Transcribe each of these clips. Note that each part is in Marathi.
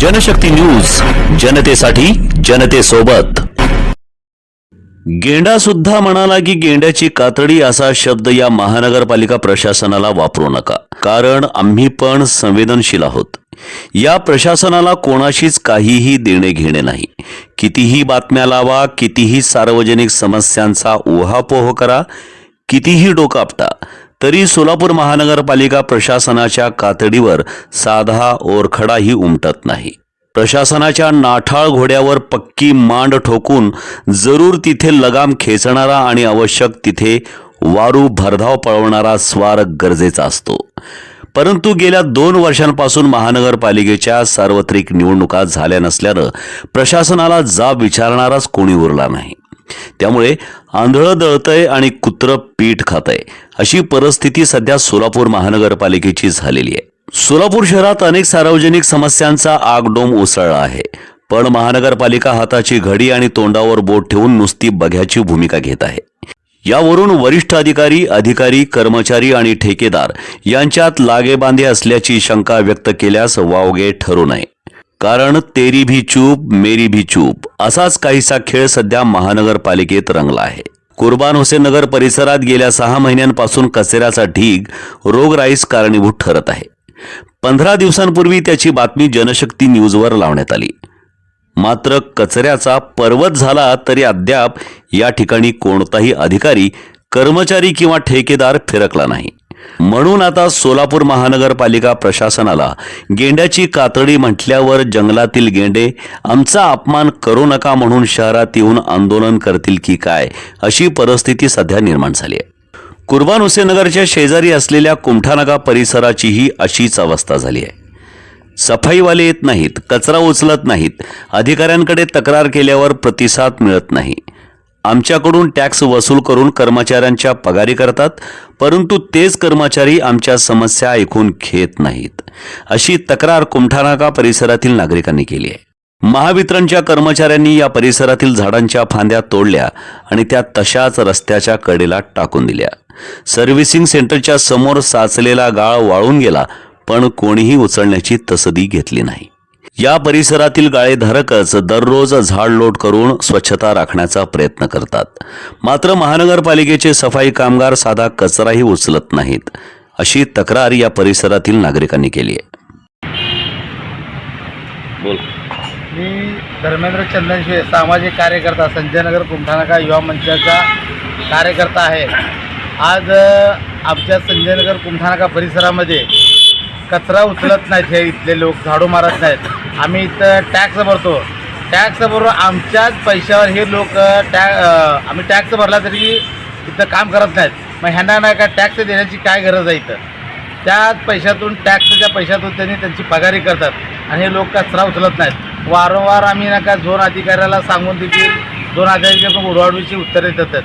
जनशक्ती न्यूज जनतेसाठी जनतेसोबत. गेंडा सुद्धा म्हणाला की गेंड्याची कातडी असा शब्द या महानगरपालिका प्रशासनाला वापरू नका. कारण आम्ही पण संवेदनशील आहोत. या प्रशासनाला कोणाशीच काहीही देणे घेणे नाही. कितीही बातम्या लावा कितीही सार्वजनिक समस्यांचा उहापोह करा कितीही डोकापटा आपटा तरी सोलापूर महानगरपालिका प्रशासनाच्या कातडीवर साधा ओरखडाही उमटत नाही. प्रशासनाच्या नाठाळ घोड्यावर पक्की मांड ठोकून जरूर तिथे लगाम खेचणारा आणि आवश्यक तिथे वारू भरधाव पळवणारा स्वार गरजेचा असतो. परंतु गेल्या दोन वर्षांपासून महानगरपालिकेच्या सार्वत्रिक निवडणुका झाल्या नसल्यानं प्रशासनाला जाब विचारणाराच कोणी उरला नाही. त्यामुळे आंधळं दळतंय आणि कुत्रं पीठ खातंय. अशी परिस्थिती सध्या सोलापूर महानगरपालिकेची झालेली आहे. सोलापूर शहरात अनेक सार्वजनिक समस्यांचा आगडोम उसळला आहे. पण महानगरपालिका हाताची घडी आणि तोंडावर बोट ठेवून नुसती बघ्याची भूमिका घेत आहे. यावरून वरिष्ठ अधिकारी अधिकारी कर्मचारी आणि ठेकेदार यांच्यात लागेबांधे असल्याची शंका व्यक्त केल्यास वावगे ठरू नये. कारण तेरी भी चूप मेरी भी चूप. असाच काहीसा खेळ सध्या महानगरपालिकेत रंगला आहे. कुर्बान हुसेन नगर परिसरात गेल्या सहा महिन्यांपासून कचऱ्याचा ढीग रोगराईस कारणीभूत ठरत आहे. पंधरा दिवसांपूर्वी त्याची बातमी जनशक्ती न्यूजवर लावण्यात आली. मात्र कचऱ्याचा पर्वत झाला तरी अद्याप या ठिकाणी कोणताही अधिकारी कर्मचारी किंवा ठेकेदार फिरकला नाही. म्हणून आता सोलापूर महानगरपालिका प्रशासनाला गेंड्याची कातडी म्हटल्यावर जंगलातील गेंडे आमचा अपमान करू नका म्हणून शहरात येऊन आंदोलन करतील की काय? अशी परिस्थिती सध्या निर्माण झाली आहे. कुर्बान हुसेनगरच्या शेजारी असलेल्या कुमठानगा परिसराचीही अशीच अवस्था झाली आहे. सफाईवाले येत नाहीत कचरा उचलत नाहीत अधिकाऱ्यांकडे तक्रार केल्यावर प्रतिसाद मिळत नाही. आमच्याकडून टॅक्स वसूल करून कर्मचाऱ्यांच्या पगारी करतात परंतु तेच कर्मचारी आमच्या समस्या ऐकून घेत नाहीत. अशी तक्रार कुमठानाका परिसरातील नागरिकांनी केली आहे. महावितरणच्या कर्मचाऱ्यांनी या परिसरातील झाडांच्या फांद्या तोडल्या आणि त्या तशाच रस्त्याच्या कडेला टाकून दिल्या. सर्व्हिसिंग सेंटरच्या समोर साचलेला गाळ वाळून गेला पण कोणीही उचलण्याची तसदी घेतली नाही. या परिसरातील गाळेधारकच दररोज झाड लोट करून स्वच्छता राखण्याचा प्रयत्न करतात. मात्र महानगरपालिकेचे सफाई कामगार साधा कचराही उचलत नाहीत अशी तक्रार या परिसरातील नागरिकांनी केली आहे. बोल. मी धर्मेंद्र चंदनशिवे सामाजिक कार्यकर्ता संजयनगर कुंठानाका युवा मंचाचा कार्यकर्ता आहे. आज आमच्या संजयनगर कुंठानाका परिसरामध्ये कचरा उचलत नाहीत हे इथले लोक झाडू मारत नाहीत. आम्ही इथं टॅक्स भरतो. टॅक्स भरून आमच्याच पैशावर हे लोक टॅ आम्ही टॅक्स भरला तरी इथं काम करत नाहीत. मग ह्यांना नाही का टॅक्स देण्याची काय गरज आहे इथं? त्याच पैशातून टॅक्सच्या पैशातून त्यांनी त्यांची पगारी करतात आणि हे लोक कचरा उचलत नाहीत. वारंवार आम्ही नका झोन अधिकाऱ्याला सांगून देखील झोन अधिकाऱ्याकडून उडवाडवीची उत्तरे देतात.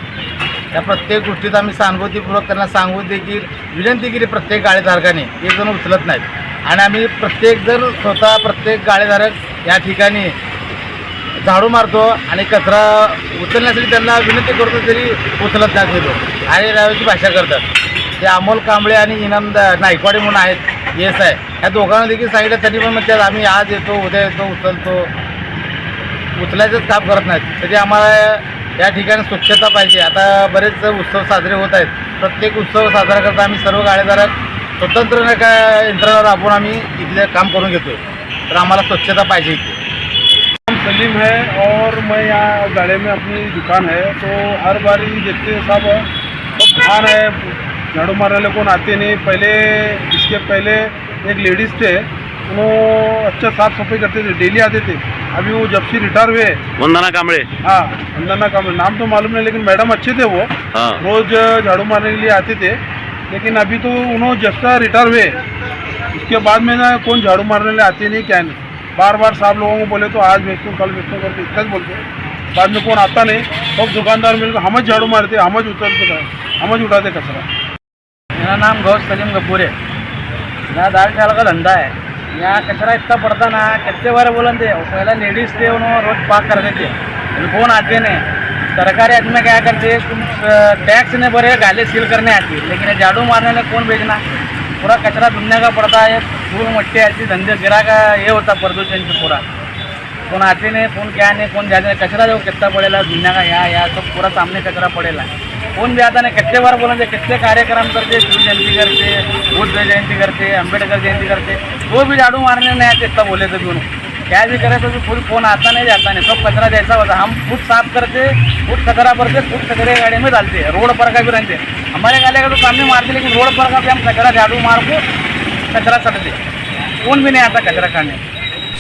त्या प्रत्येक गोष्टीत आम्ही सहानुभूतीपूर्वक त्यांना सांगू देखील विनंती केली प्रत्येक गाळेधारकाने एक जण उचलत नाहीत. आणि आम्ही प्रत्येक जर स्वतः प्रत्येक गाळेधारक या ठिकाणी झाडू मारतो आणि कचरा उचलण्यासाठी त्यांना विनंती करतो तरी उचलत नाही देतो आणि राहायची भाषा करतात. ते अमोल कांबळे आणि इनामदार नायकवाडे म्हणून आहेत येस आहे. या दोघांना देखील सांगितलं तरी पण म्हणतात आम्ही आज येतो उद्या येतो उचलतो. उचलायचंच काम करत नाहीत. तरी आम्हाला या ठिकाणी स्वच्छता पाहिजे. आता बरेच उत्सव साजरे होत आहेत. प्रत्येक उत्सव साजरा करता आम्ही सर्व गाळेधारक स्वतंत्र का यंत्रणा राबवून आम्ही इथले काम करून घेतो तर आम्हाला स्वच्छता पाहिजे इथे. सलीम है और मैं यहाँ गाड़े में अपनी दुकान है तो हर बारी देखते हैं सब सब बाहर है। झाड़ू मारने वाले कौन आते नहीं? पहले इसके पहले एक लेडीज़ थे उन्होंने अच्छा साफ़ सफ़ाई करते थे डेली आते थे। अभी वो जब से रिटायर हुए वंदना कांबळे। हाँ वंदना का नाम तो मालूम नहीं लेकिन मैडम अच्छे थे वो। हाँ। रोज झाड़ू मारने के लिए आते थे। लेकिन अभी तो उन्होंने जब से रिटायर हुए उसके बाद में ना कौन झाड़ू मारने लिए आते नहीं क्या नहीं। बार बार साहब लोगों को बोले तो आज बेचते हूँ कल बेचते हूँ करके इतना बोलते बाद में कौन आता नहीं सब दुकानदार मिलकर हम झाड़ू मारते हम उतरते हम उठाते कचरा। मेरा नाम गौश सलीम गब्बूर है। मेरा दाल चाल का धंधा है। या कचरा इतका पड़ता ना कितने बार बोलन ते पहिला लेडीज ते रोज पाक करते थे आते नाही. सरकारी आदमी काय करते तुम टैक्स नहीं भरे गाले सील करने आती लेकिन झाड़ू मारने कोण कौन भेजना? पूरा कचरा दुनिया का पड़ता है धूल मट्टी ऐसी धंधे गिरा का ये होता प्रदूषण से पूरा. कौन आते नहीं कौन क्या नहीं कौन जाते नहीं. कचरा जाऊ कितना पड़ेगा दुनिया का यहाँ यहाँ सब पूरा सामने कचरा पड़ेगा कौन भी आता नाही कितने बार बोलेंगे कितने कार्यक्रम करते शिव जयंती करते बुद्ध जयंती करते अम्बेडकर जयंती करते वो भी झाड़ू मारने नहीं आते इतना बोले तो भी उन्होंने क्या भी करे तो भी फोन आता नहीं जाता नहीं सब कचरा जैसा होता. हम खुद साफ करते खुद कचरा भरते खुद कचरे गाड़ी में डालते रोड पर का भी रहते. हमारे गाले का तो काम नहीं मारते लेकिन रोड पर का भी हम कचरा झाड़ू मार को कचरा सटते. कोण भी नहीं आता कचरा काढणे